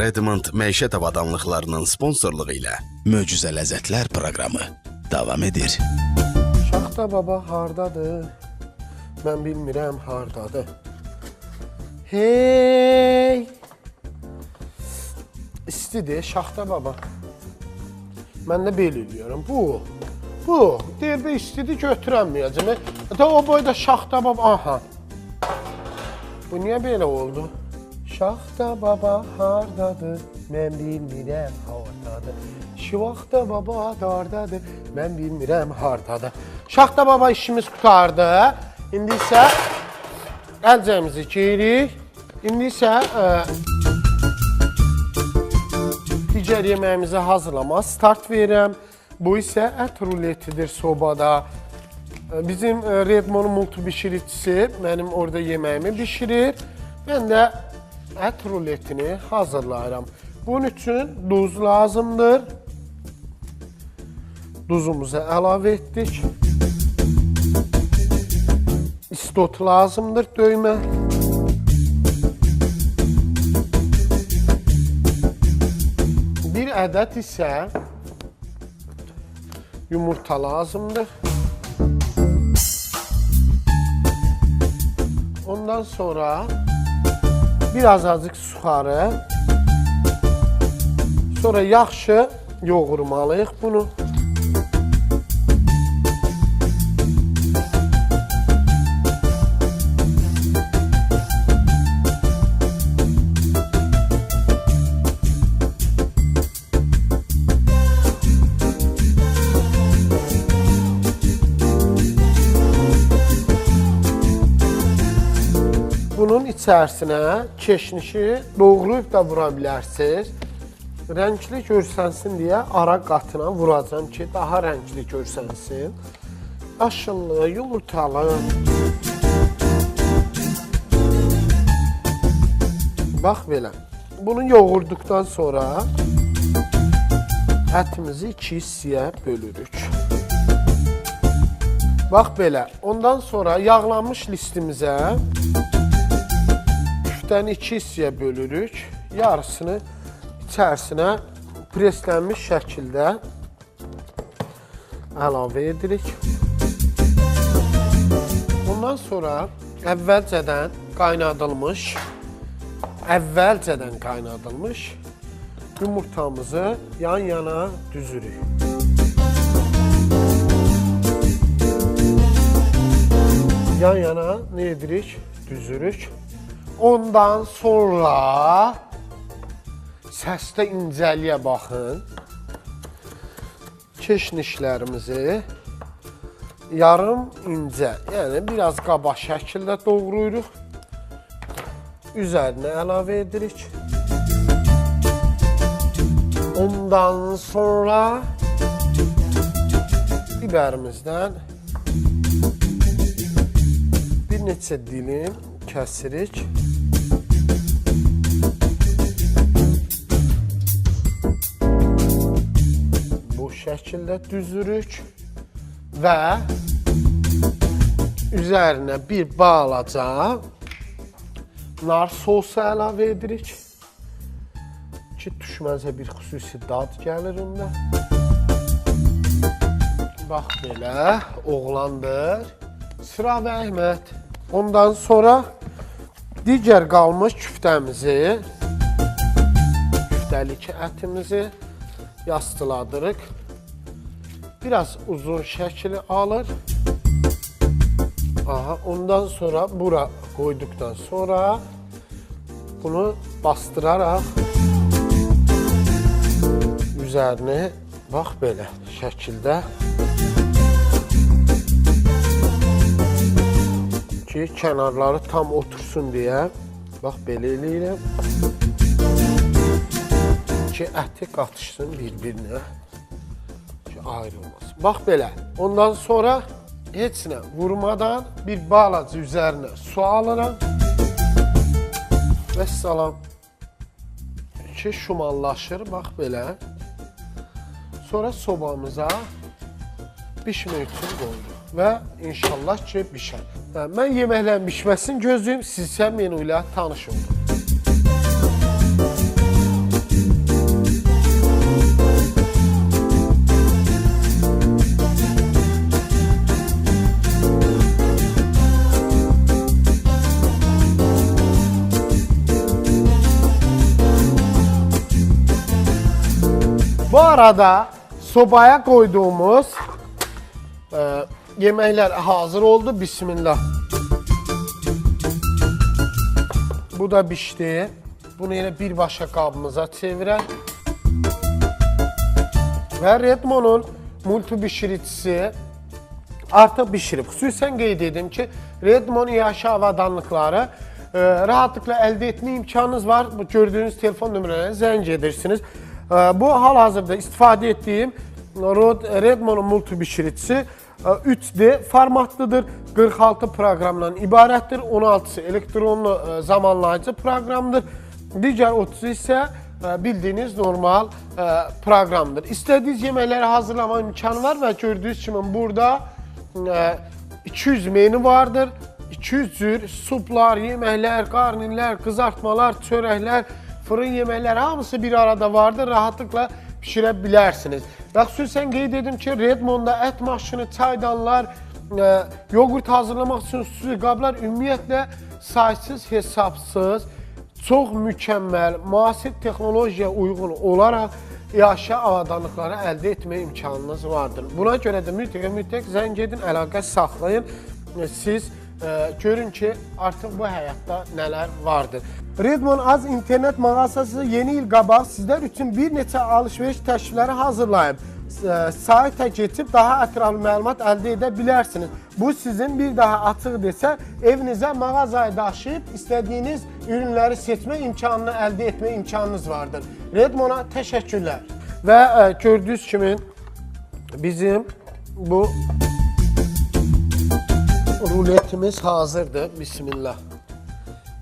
Redmond məişət avadanlıqlarının sponsorluğu ilə Möcüzə Ləzzətlər proqramı davam edir. Şaxta baba hardadır? Mən bilmirəm hardadır. Hey! İstidir Şaxta baba. Mən də belə eləyiyorum. Bu. Bu. Deyir bir istidi götürəməyəcəm. Da o boyda Şaxta baba. Aha. Bu niyə belə oldu? Şaxta baba hardadır? Mən bilmirəm hardadır. Şivaxta baba hardadır? Mən bilmirəm hardadır. Şaxta baba işimiz qutardı. İndi isə əlcəyimizi giyirik. İndi isə ə, digər yeməyimizi hazırlama start verirəm. Bu isə ət ruletidir sobada. Ə, Bizim ə, Redmond multi bişiricisi mənim orada yeməyimi bişirir. Mən də ət ruletini hazırlayıram. Bunun üçün duz lazımdır. Duzumuzu əlavə etdik. İstot lazımdır döymə. Bir ədəd isə yumurta lazımdır. Ondan sonra biraz azıcık suxarı. Sonra yaxşı yoğurmalıyıq bunu. Bunun içərisinə keşnişi doğrayıb da vura bilərsiniz. Rəngli görsənsin deyə ara qatına vuracam ki, daha rəngli görsənsin. Aşınlı, yumurtalı. Bax belə. Bunu yoğurduqdan sonra ətimizi iki hissəyə bölürük. Bax belə. Ondan sonra yağlanmış listimizə küftəni iki hissəyə bölürük. Yarısını içərisinə preslənmiş şəkildə əlavə edirik. Ondan sonra əvvəlcədən qaynadılmış əvvəlcədən qaynadılmış yumurtamızı yan-yana düzürük. Yan-yana nə edirik? Düzürük. Ondan sonra səsdə incəliyə baxın. Keşnişlərimizi yarım incə, yəni biraz qaba şəkildə doğrayırıq. Üzərinə əlavə edirik. Ondan sonra bibərimizdən bir neçə dilim kəsirik. Şəkildə düzürük və üzərinə bir balaca nar sosu əlavə edirik ki, düşməzə bir xüsusi dad gəlir onda. Bax belə, oğlandır. Sıra və Əhməd. Ondan sonra digər qalmış küftəmizi, küftəlik ətimizi yastıladırıq. Biraz uzun şəkli alır. Aha, ondan sonra bura qoyduqdan sonra bunu bastıraraq üzərini bax belə şəkildə. Ki, kənarları tam otursun deyə bax belə ki, əti qatışsın bir-birinə ki, ayrılmasın. Bax belə. Ondan sonra heç nə vurmadan bir balaca üzərinə su alıram. Və salam ki, şumallaşır, bax belə. Sonra sobamıza bişmək üçün qoyuruq və inşallah ki, bişər. Mən yeməklərin bişməsini gözləyim, siz isə menü ilə tanış. Bu arada sobaya koyduğumuz e, yemekler hazır oldu. Bismillah. Bu da pişti. Bunu yine bir başka kabımıza çevirək. Və Redmonun multi bişiricisi artıq bişirib. Xüsusən qeyd edim ki, Redmon yaşı avadanlıqları e, rahatlıkla əldə etmə imkanınız var. Bu gördüyünüz telefon nömrələrine zəng edirsiniz. E, bu hal-hazırda istifadə etdiyim Rod Redmonun multi bişiricisi e, 3D formatlıdır. 46 proqramdan ibarətdir. 16-sı elektronlu e, zamanlayıcı proqramdır. Digər 30 isə e, bildiyiniz normal proqramdır. İstədiyiniz yeməkləri hazırlama imkanı var və gördüyünüz kimi burada e, 200 menü vardır. 200 cür suplar, yeməklər, qarnirlər, qızartmalar, çörəklər, fırın yeməklər hamısı bir arada vardır. Rahatlıkla pişirə bilərsiniz. Və xüsusən qeyd edim ki, Redmonda ət maşını, çaydanlar, e, yoğurt hazırlamaq üçün xüsusi qablar ümumiyyətlə saysız, hesabsız, çox mükəmməl, müasir texnologiyaya uyğun olaraq yaşa avadanlıqları əldə etmə imkanınız vardır. Buna görə də mütləq mütləq zəng edin, əlaqə saxlayın. Siz e, görün ki, artıq bu həyatda nələr vardır. Redmon Az internet mağazası yeni il qabaq sizlər üçün bir neçə alış-veriş təşkilləri hazırlayıb. E, Saytə keçib daha ətraflı məlumat əldə edə bilərsiniz. Bu sizin bir daha açıq desə, evinizə mağazaya daşıyıb istədiyiniz ürünləri seçmə imkanını əldə etmə imkanınız vardır. Redmona təşəkkürlər. Və e, kimi bizim bu ruletimiz hazırdır. Bismillah.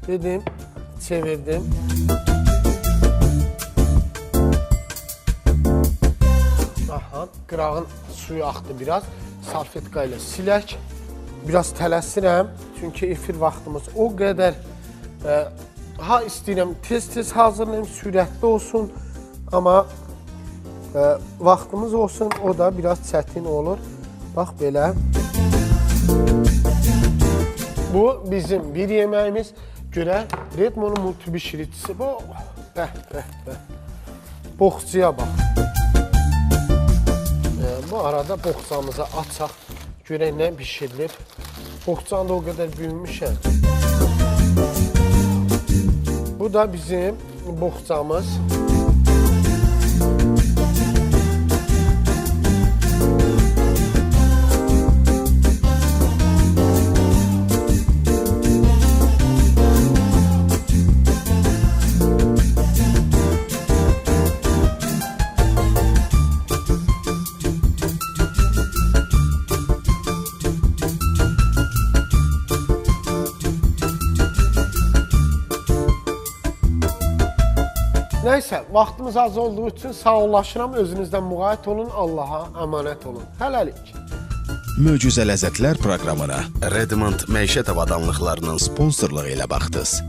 Dedim, çevirdim. Aha, qırağın suyu axdı biraz. Salfetka ilə silək. Biraz tələsirəm, çünki efir vaxtımız o qədər e, ha istəyirəm tez-tez hazırlayım, sürətli olsun, amma e, vaxtımız olsun, o da biraz çətin olur. Bax belə. Bu bizim bir yeməyimiz. Görə Redmonun multi bişiricisi bu. Bəh, bəh, bəh. Boxçuya bax. Ee, bu arada boxçamızı açaq. Görək nə bişirilir. Boxçan da o qədər büyümüşəm. Bu da bizim boxçamız. Nəysə, vaxtımız az olduğu üçün sağollaşıram. Özünüzdən müğayət olun, Allaha əmanət olun. Hələlik. Möcüzə ləzzətlər proqramına Redmond məişət avadanlıqlarının sponsorluğu ilə baxdınız.